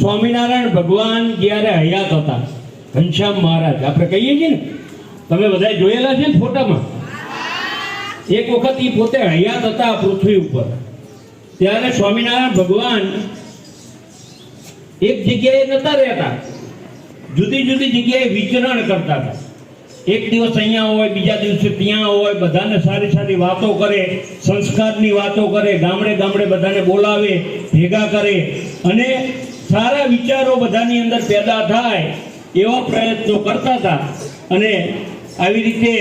સ્વામિનારાયણ ભગવાન જ્યારે હયાત હતા, ઘનશ્યામ મહારાજ, આપણે કહીએ છીએ ને, તમે બધા જોયેલા છે ને ફોટામાં? એક વખત એ પોતે હયાત હતા પૃથ્વી ઉપર. ત્યારે સ્વામિનારાયણ ભગવાન એક જગ્યાએ નતા રહેતા. જુદી જુદી જગ્યાએ વિચરણ કરતા હતા. એક દિવસ અહીંયા હોય, બીજા દિવસે ત્યાં હોય, બધાને સારી સારી વાતો કરે, સંસ્કારની વાતો કરે, ગામડે ગામડે બધાને બોલાવે, ભેગા કરે. અને સારા વિચારો બધાની અંદર પેદા થાય એવા પ્રયત્નો કરતા હતા. અને આવી રીતે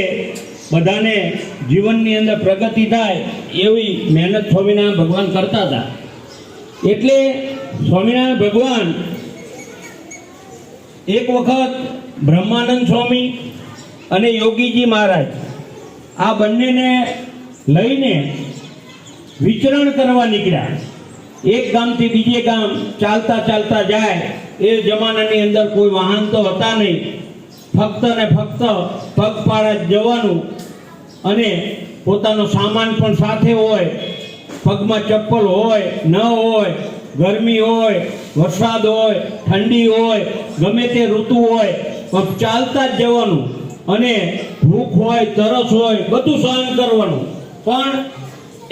બધાને જીવનની અંદર પ્રગતિ થાય એવી મહેનત સ્વામિનારાયણ ભગવાન કરતા હતા. એટલે સ્વામિનારાયણ ભગવાન એક વખત બ્રહ્માનંદ સ્વામી અને યોગીજી મહારાજ આ બંનેને લઈને વિચરણ કરવા નીકળ્યા. એક ગામથી બીજે ગામ ચાલતા ચાલતા જાય, એ જમાનાની અંદર કોઈ વાહન તો હતા નહીં. ફક્ત ને ફક્ત પગપાળા જ જવાનું અને પોતાનો સામાન પણ સાથે હોય, પગમાં ચપ્પલ હોય, ન હોય, ગરમી હોય, વરસાદ હોય, ઠંડી હોય, ગમે તે ઋતુ હોય, પણ ચાલતા જ જવાનું અને ભૂખ હોય, તરસ હોય, બધું સહન કરવાનું. પણ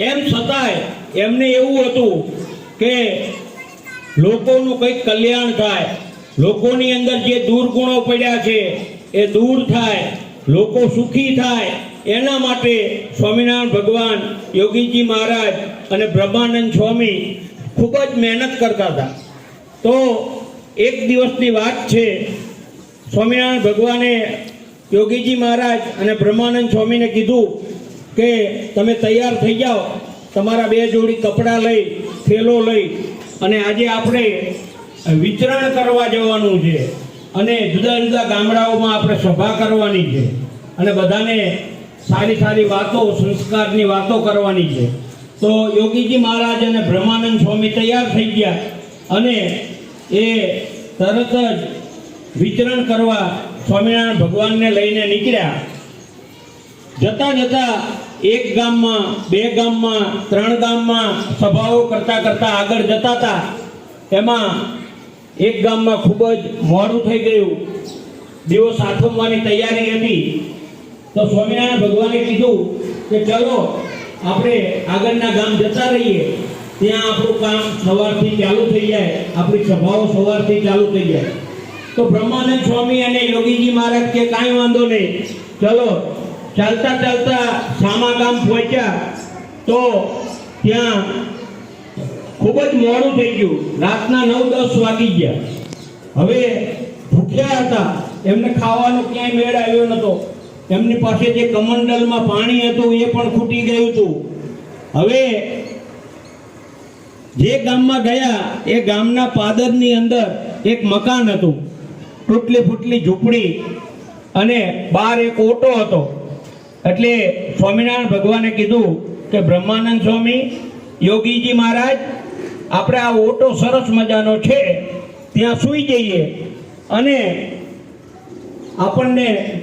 એમ છતાંય એમને એવું હતું કે લોકોનું કંઈક કલ્યાણ થાય. લોકોની અંદર જે દુર્ગુણો પડ્યા છે, એ દૂર થાય. લોકો સુખી થાય. એના માટે સ્વામિનારાયણ ભગવાન, યોગીજી મહારાજ અને બ્રહ્માનંદ સ્વામી ખૂબ જ મહેનત કરતા હતા. તો એક દિવસની વાત છે, સ્વામિનારાયણ ભગવાને યોગીજી મહારાજ અને બ્રહ્માનંદ સ્વામીને કીધું કે તમે તૈયાર થઈ જાઓ. તમારા બે જોડી કપડાં લઈ, થેલો લઈ અને આજે આપણે વિચરણ કરવા જવાનું છે. અને જુદા જુદા ગામડાઓમાં આપણે સભા કરવાની છે. અને બધાને સારી સારી વાતો, સંસ્કારની વાતો કરવાની છે. તો યોગીજી મહારાજ અને બ્રહ્માનંદ સ્વામી તૈયાર થઈ ગયા અને એ તરત જ વિચરણ કરવા સ્વામિનારાયણ ભગવાનને લઈને નીકળ્યા. જતા જતા એક ગામમાં, બે ગામમાં, ત્રણ ગામમાં સભાઓ કરતા કરતા આગળ જતા હતા. એમાં એક ગામમાં ખૂબ જ મોડું થઈ ગયું. દિવસ આથમવાની તૈયારી હતી. તો સ્વામિનારાયણ ભગવાને કીધું કે ચલો, આપણે આગળના ગામ જતા રહીએ. ત્યાં આપણું કામ સવારથી ચાલુ થઈ જાય. આપણી સભાઓ સવારથી ચાલુ થઈ જાય. તો બ્રહ્માનંદ સ્વામી અને યોગીજી મહારાજ કે કાંઈ વાંધો નહીં. ચલો ચાલતા ચાલતા સામા ગામ પહોંચ્યા તો ત્યાં ખૂબ જ મોડું થઈ ગયું. રાતના નવ દસ વાગી ગયા. હવે ભૂખ્યા હતા. એમને ખાવાનો ક્યાંય મેળ આવ્યો નતો એમની પાસે જે કમંડલમાં પાણી હતું એ પણ ખૂટી ગયું હતું. હવે જે ગામમાં ગયા, એ ગામના પાદરની અંદર એક મકાન હતું. તૂટલી ફૂટલી ઝૂંપડી અને બહાર એક ઓટો હતો. એટલે સ્વામિનારાયણ ભગવાને કીધું કે બ્રહ્માનંદ સ્વામી, યોગીજી મહારાજ, આપણે આ ઓટો સરસ મજાનો છે, ત્યાં સૂઈ જઈએ. અને આપણને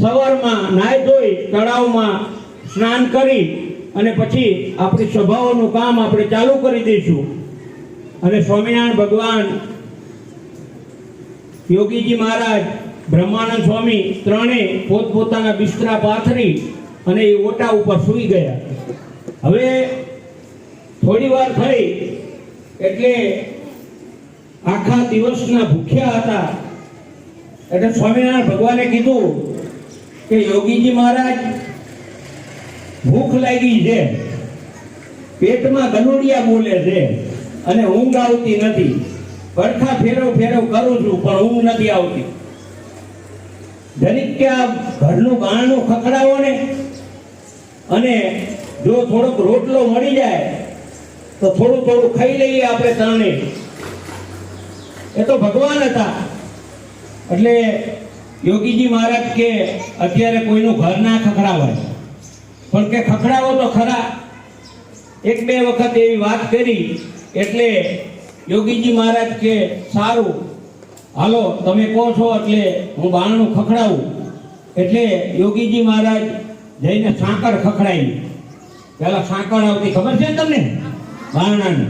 સવારમાં નાહી ધોઈ તળાવમાં સ્નાન કરી અને પછી આપણી સ્વભાવોનું કામ આપણે ચાલુ કરી દઈશું. અને સ્વામિનારાયણ ભગવાન, યોગીજી મહારાજ બ્રહ્માનંદ સ્વામી ત્રણે પોતપોતાના બિસ્તરા પાથરી અને એ ઓટા ઉપર સૂઈ ગયા. હવે થોડી વાર થઈ એટલે આખા દિવસના ભૂખ્યા હતા. એટલે સ્વામિનારાયણ ભગવાને કીધું કે યોગીજી મહારાજ, ભૂખ લાગી છે. પેટમાં ગનોડિયા બોલે છે અને ઊંઘ આવતી નથી. પડખા ફેરવ ફેરવ કરું છું, પણ ઊંઘ નથી આવતી. જરીક કે આ ઘરનું બારણું ખખડાવો ને, અને જો થોડોક રોટલો મળી જાય, તો થોડું થોડું ખાઈ લઈએ આપણે ત્રણે એ તો ભગવાન હતા. એટલે યોગીજી મહારાજ કે અત્યારે કોઈનું ઘર ના ખખડાવાય. પણ કે ખખડાવો તો ખરા. એક બે વખત એવી વાત કરી, એટલે યોગીજી મહારાજ કે સારું હાલો, તમે કહો છો એટલે હું બારણું ખખડાવું. એટલે યોગીજી મહારાજ જઈને સાંકળ ખખડાવી. પેલા સાંકળ આવતી ખબર છે તમને? બારણાની.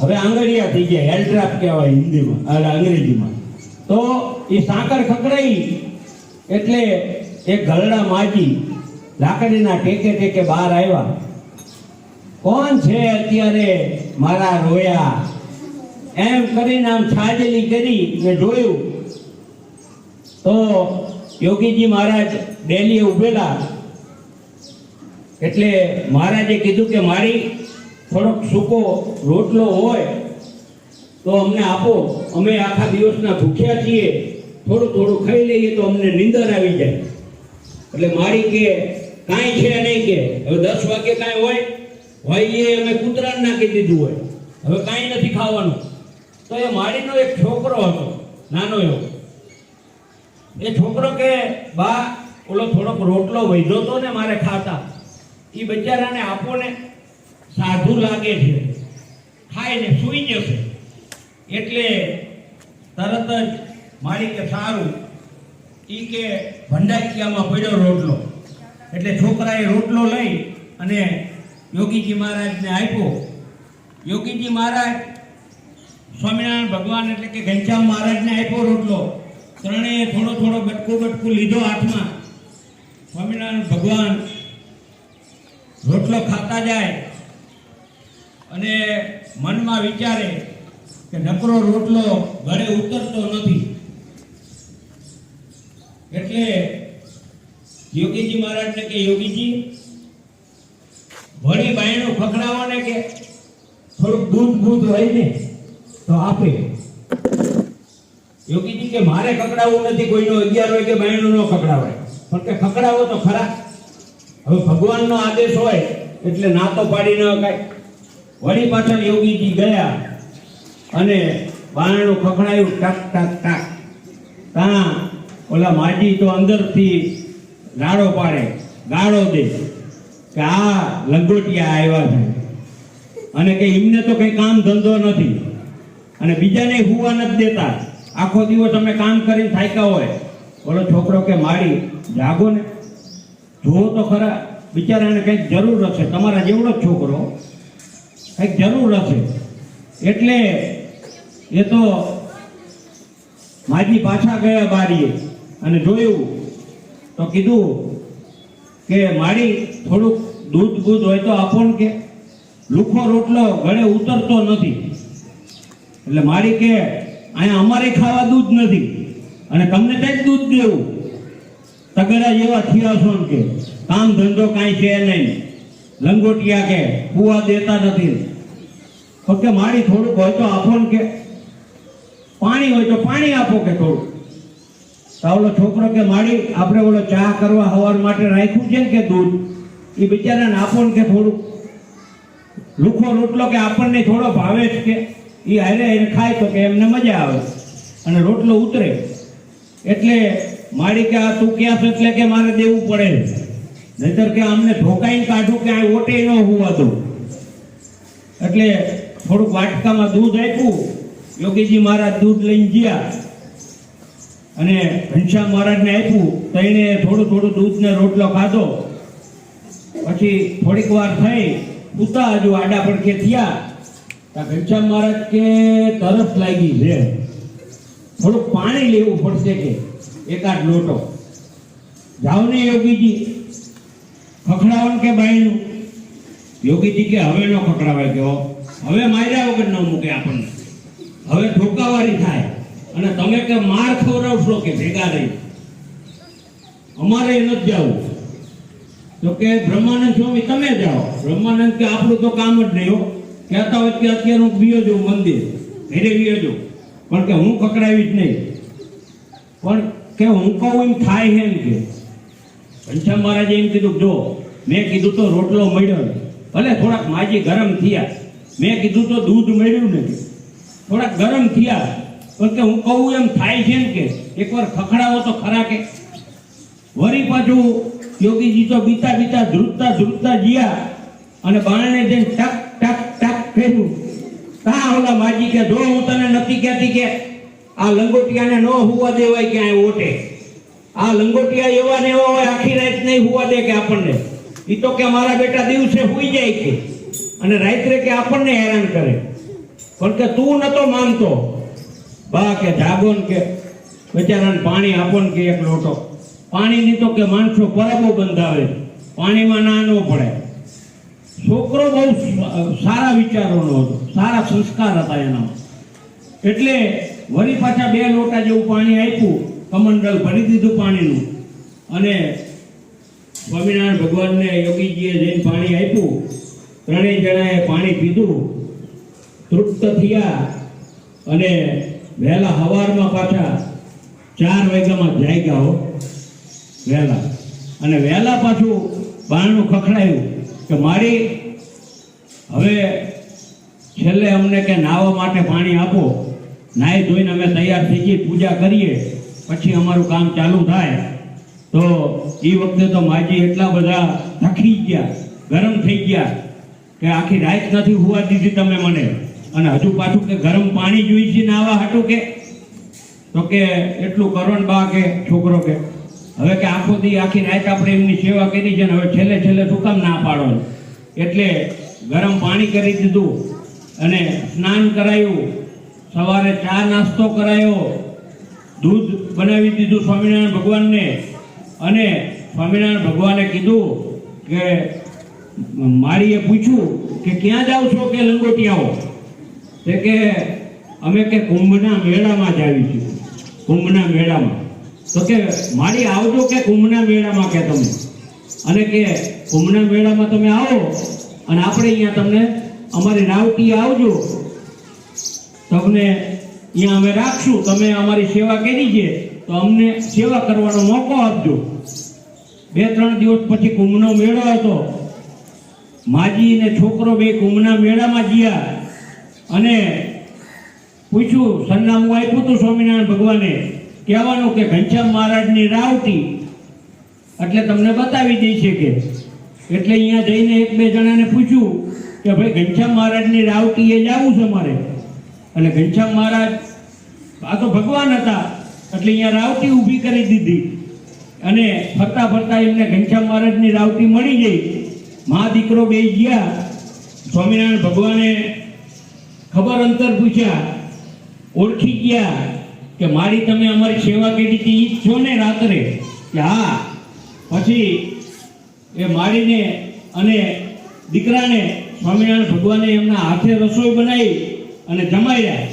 હવે આંગળિયા થઈ ગયા હેલ્ડ્રાફ કહેવાય હિન્દીમાં અંગ્રેજીમાં. તો એ સાકર ખખડાઈ, એટલે એક ગરડા માજી લાકડીના ટેકે ટેકે બહાર આવ્યા. કોણ છે અત્યારે મારા રોયા? એમ કરીને આમ છાજલી કરી ને જોયું. તો યોગીજી મહારાજ ડેલીએ ઉભેલા. એટલે મહારાજે કીધું કે મારી થોડોક સૂકો રોટલો હોય તો અમને આપો. અમે આખા દિવસના ભૂખ્યા છીએ. થોડું થોડું ખાઈ લઈએ તો અમને નીંદર આવી જાય. એટલે મારી કે, કાંઈ છે નહીં કે. હવે દસ વાગે કાંઈ હોય? હોય એ અમે કૂતરાને નાખી દીધું હોય. હવે કાંઈ નથી ખાવાનું. તો એ માળીનો એક છોકરો હતો, નાનો એવો. એ છોકરો કે, બા, ઓલો થોડોક રોટલો વધ્યો તો ને મારે ખાતા. એ બિચારાને આપો ને સાધુ લાગે છે. ખાઈને સૂઈ જશે. એટલે તરત જ મારી કે, સારું. ઈ કે ભંડાકિયામાં પડ્યો રોટલો. એટલે છોકરાએ રોટલો લઈ અને યોગીજી મહારાજને આપ્યો. યોગીજી મહારાજ સ્વામિનારાયણ ભગવાન એટલે કે ઘનશ્યામ મહારાજને આપ્યો રોટલો. ત્રણેય થોડો થોડો બટકું બટકું લીધો હાથમાં. સ્વામિનારાયણ ભગવાન રોટલો ખાતા જાય અને મનમાં વિચારે કે નકરો રોટલો ઘરે ઉતરતો નથી. એટલે યોગીજી મહારાજને કે, યોગીજી, વળી બાયણું ખખડાવો ને કે? થોડુંક દૂધ બૂધ હોય ને? તો આપે. યોગીજી કે મારે ખકડાવવું નથી, કોઈનો અગિયાર હોય કે બાયણું નો ખકડાવાય પણ કે ખકડાવો તો ખરા. હવે ભગવાનનો આદેશ હોય, એટલે ના તો પાડી ન શકાય વળી પાછળ યોગીજી ગયા અને બારણું ખખડાયું, ટક ટક ટક. તા, ઓલા માટી તો અંદરથી રાડો પાડે, ગાળો દે કે આ લંગોટિયા આવ્યા છે. અને કે એમને તો કઈ કામ ધંધો નથી. અને બીજાને હુવા નથી દેતા. આખો દિવસ તમે કામ કરીને થાક્યા હોય. ઓલો છોકરો કે મારી, જાગો ને. જુઓ તો ખરા, બિચારાને કંઈક જરૂર હશે. તમારા જેવડો જ છોકરો. કંઈક જરૂર હશે. એટલે એ તો માજી પાછા ગયા બારીએ અને જોયું તો કીધું કે મારી થોડુંક દૂધ બૂધ હોય તો આપો ને કે. લુખો રોટલો ગળે ઉતરતો નથી. એટલે માળી કે, અહીંયા અમારે ખાવા દૂધ નથી. અને તમને કઈ દૂધ દેવું. તગડા જેવા થયા છો કે. કામ ધંધો કાંઈ છે નહીં. લંગોટિયા કે, કુવા દેતા નથી. તો કે મારી થોડુંક હોય તો આપો ને કે. પાણી હોય તો પાણી આપો કે થોડું તો ઓલો છોકરો કે માળી આપણે ઓલો ચા કરવા હવાર માટે રાખ્યું છે ને કે દૂધ? એ બિચારાને આપો ને કે થોડું લુખો રોટલો કે આપણને થોડો ભાવે જ કે. એ હારે હારે ખાય તો કે એમને મજા આવે. અને રોટલો ઉતરે. એટલે માડી કે આ તું ક્યાં એટલે કે મારે દેવું પડે. નહીતર કે અમને ઢોકાઈને કાઢું કે આ ઓટે ન હોવા દઉં. એટલે થોડુંક વાટકામાં દૂધ આપ્યું. યોગીજી મહારાજ દૂધ લઈને ગયા. અને ઘનશ્યામ મહારાજને આપ્યું. તો એને થોડું થોડું દૂધને રોટલો ખાધો. પછી થોડીક વાર થઈ. ઉતા હજુ આડા પડખે થયા. ઘનશ્યામ મહારાજ કે, તરસ લાગી છે. થોડુંક પાણી લેવું પડશે કે? એકાદ લોટો. જાઓ ને યોગીજી ખખડાવન કે બાયનું યોગીજી કે, હવે ન ખખડાવાય કે હો. હવે માર્યા વગર ન મૂકે આપણને. હવે ઠોકાવારી થાય. અને તમે કે, માર ખવડાવશો કે ભેગા રહી? અમારે નથી જવું. તો કે, બ્રહ્માનંદ સ્વામી, તમે જાઓ. બ્રહ્માનંદ કે, આપણું તો કામ જ નહીં, હો. કહેતા હોય કે અત્યારે હું બીયો જઉં મંદિર, ઘેરે બીયો જઉં પણ કે હું પકડાવી જ નહીં. પણ કે હું કહું એમ થાય છે એમ કે. ઘનશ્યામ મહારાજે એમ કીધું જો, મેં કીધું તો રોટલો મળ્યો ભલે થોડાક માજી ગરમ થયા. મેં કીધું તો દૂધ મળ્યું નથી થોડાક ગરમ થયા. પણ કે હું કહું એમ થાય છે ને કે. એકવાર ખખડાવો તો ખરા કે. વળી પાછું યોગીજી તો બીતા બીતા ધ્રુજતા ધ્રુજતા ગયા અને બાણને જઈને ટક ટક કર્યું તા ઓલા માજી કે જો હું તને નથી કહેતી કે, આ લંગોટિયાને ન હોવા દેવાય ક્યાંય ઓટે? આ લંગોટિયા એવા ને એવા હોય, આખી રાત નહીં હોવા દે કે આપણને? એ તો કે મારા બેટા દિવસે હોઈ જાય કે. અને રાત્રે કે આપણને હેરાન કરે? પણ કે તું નતો માનતો. બા કે જાગો કે, બચારાને પાણી આપો ને કે એક લોટો. પાણીની તો કે માણસો પરબો બંધાવે. પાણીમાં ના ન પડે છોકરો બહુ સારા વિચારોનો હતો. સારા સંસ્કાર હતા એનામાં. એટલે વળી પાછા બે લોટા જેવું પાણી આપ્યું કમંડલ ભરી દીધું પાણીનું. અને સ્વામિનારાયણ ભગવાનને યોગીજીએ જઈને પાણી આપ્યું. ત્રણેય જણાએ પાણી પીધું. તૃપ્ત થયા અને વહેલા હવારમાં પાછા ચાર વાગ્યામાં જાગ્યા હો. વહેલા. અને વહેલા પાછું બારણું ખખડાયું. કે મારી, હવે છેલ્લે અમને કે નાહવા માટે પાણી આપો. નાહી ધોઈને અમે તૈયાર થઈ જઈએ, પૂજા કરીએ, પછી અમારું કામ ચાલુ થાય. તો એ વખતે તો માજી એટલા બધા થકી ગયા, ગરમ થઈ ગયા, કે આખી રાત નથી હોવા દીધી તમે મને. અને હજુ પાછું કે ગરમ પાણી જોઈ છે નાવા હાટું કે? તો કે એટલું કરો ને બા કે, છોકરો કે હવે કે આખો દી આખી રાત આપણે એમની સેવા કરી છે ને હવે છેલ્લે છેલ્લે શું કામ ના પાડો એટલે ગરમ પાણી કરી દીધું અને સ્નાન કરાયું. સવારે ચા નાસ્તો કરાયો. દૂધ બનાવી દીધું સ્વામિનારાયણ ભગવાનને. અને સ્વામિનારાયણ ભગવાને કીધું કે મારીએ પૂછ્યું કે ક્યાં જાઓ છો કે લંગોટિયાઓ? તે કે અમે કે કુંભના મેળામાં જ આવી છીએ. કુંભના મેળામાં. તો કે મારી આવજો કે કુંભના મેળામાં કે તમે? અને કે કુંભના મેળામાં તમે આવો અને આપણે અહીંયા તમને અમારી રાવટી આવજો. તમને અહીંયા અમે રાખશું. તમે અમારી સેવા કરી છે. તો અમને સેવા કરવાનો મોકો આપજો. બે, ત્રણ દિવસ પછી કુંભનો મેળો હતો. માજી ને છોકરો બે કુંભના મેળામાં ગયા. અને પૂછ્યું, સરનામું આપ્યું હતું સ્વામિનારાયણ ભગવાને. કહેવાનું કે ઘનશ્યામ મહારાજની રાવટી, એટલે તમને બતાવી દઈ છે કે, એટલે અહીંયા જઈને એક બે જણાને પૂછ્યું કે ભાઈ ઘનશ્યામ મહારાજની રાવટીએ જવું છે મારે? એટલે ઘનશ્યામ મહારાજ, આ તો ભગવાન હતા, એટલે અહીંયા રાવટી ઊભી કરી દીધી. અને ફરતા ફરતા એમને ઘનશ્યામ મહારાજની રાવટી મળી ગઈ. મા દીકરો બે ગયા. સ્વામિનારાયણ ભગવાને ખબર અંતર પૂછ્યા. ઓળખી ગયા. કે મારી તમે અમારી સેવા કરી હતી એ છો ને રાત્રે? કે હા. પછી એ મારીને અને દીકરાને સ્વામિનારાયણ ભગવાને એમના હાથે રસોઈ બનાવી અને જમાડ્યા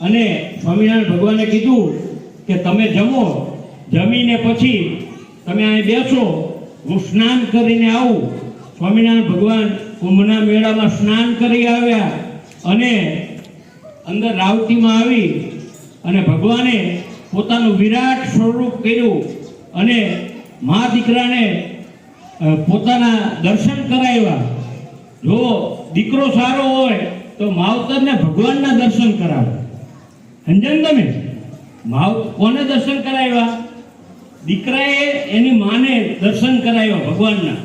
અને સ્વામિનારાયણ ભગવાને કીધું કે તમે જમો. જમીને પછી તમે અહીં બેસો. હું સ્નાન કરીને આવું. સ્વામિનારાયણ ભગવાન કુંભના મેળામાં સ્નાન કરી આવ્યા અને અંદર રાવતીમાં આવી અને ભગવાને પોતાનું વિરાટ સ્વરૂપ કર્યું અને મા દીકરાને પોતાના દર્શન કરાવ્યા. જો દીકરો સારો હોય તો માવતરને ભગવાનના દર્શન કરાવે. સમજણ તમે? માવ કોને દર્શન કરાવ્યા? દીકરાએ એની માને દર્શન કરાવ્યા ભગવાનના.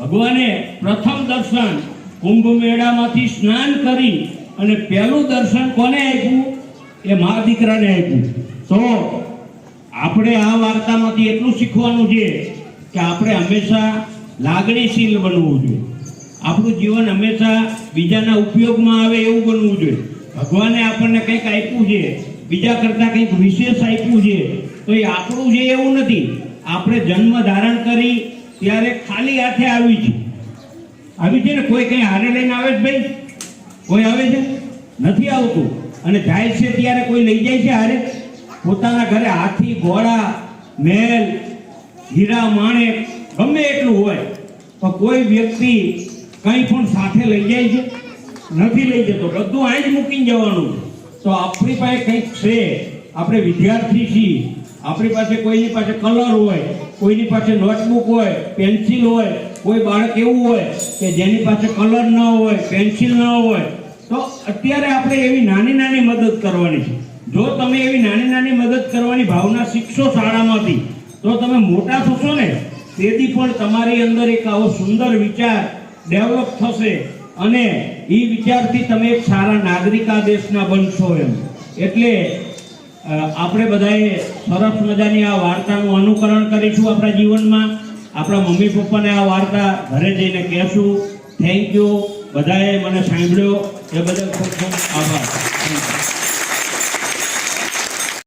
ભગવાને પ્રથમ દર્શન કુંભ મેળામાંથી સ્નાન કરી અને પહેલું દર્શન કોને આપ્યું? એ મા દીકરાને આપ્યું. તો આપણે આ વાર્તામાંથી એટલું શીખવાનું છે કે આપણે હંમેશા લાગણીશીલ બનવું જોઈએ. આપણું જીવન હંમેશા બીજાના ઉપયોગમાં આવે એવું બનવું જોઈએ. ભગવાને આપણને કંઈક આપ્યું છે, બીજા કરતાં કંઈક વિશેષ આપ્યું છે, તો એ આપણું છે એવું નથી. આપણે જન્મ ધારણ કરી ત્યારે ખાલી હાથે આવી છે. આવી છે ને? કોઈ કંઈ હારે લઈને આવે છે ભાઈ? કોઈ આવે છે? નથી આવતું. અને જાય છે ત્યારે કોઈ લઈ જાય છે હારે? પોતાના ઘરે હાથી, ઘોડા મેલ હીરા માણેક ગમે એટલું હોય તો કોઈ વ્યક્તિ કંઈ પણ સાથે લઈ જાય છે? નથી લઈ જતો. બધું અહીં જ મૂકીને જવાનું. તો આપણી પાસે કંઈક છે. આપણે વિદ્યાર્થી છીએ. આપણી પાસે કોઈની પાસે કલર હોય, કોઈની પાસે નોટબુક હોય, પેન્સિલ હોય, કોઈ બાળક એવું હોય કે જેની પાસે કલર ન હોય, પેન્સિલ ન હોય તો અત્યારે આપણે એવી નાની નાની મદદ કરવાની છે. જો તમે એવી નાની નાની મદદ કરવાની ભાવના શીખશો શાળામાંથી, તો તમે મોટા થશો ને? તેથી પણ તમારી અંદર એક આવો સુંદર વિચાર ડેવલપ થશે અને એ વિચારથી તમે એક સારા નાગરિક આ દેશના બનશો એમ. એટલે આપણે બધાએ સરસ મજાની આ વાર્તાનું અનુકરણ કરીશું આપણા જીવનમાં. આપણા મમ્મી પપ્પાને આ વાર્તા ઘરે જઈને કહેશું. થેન્ક યુ બધાએ મને સાંભળ્યો. એ બદલ ખૂબ ખૂબ આભાર.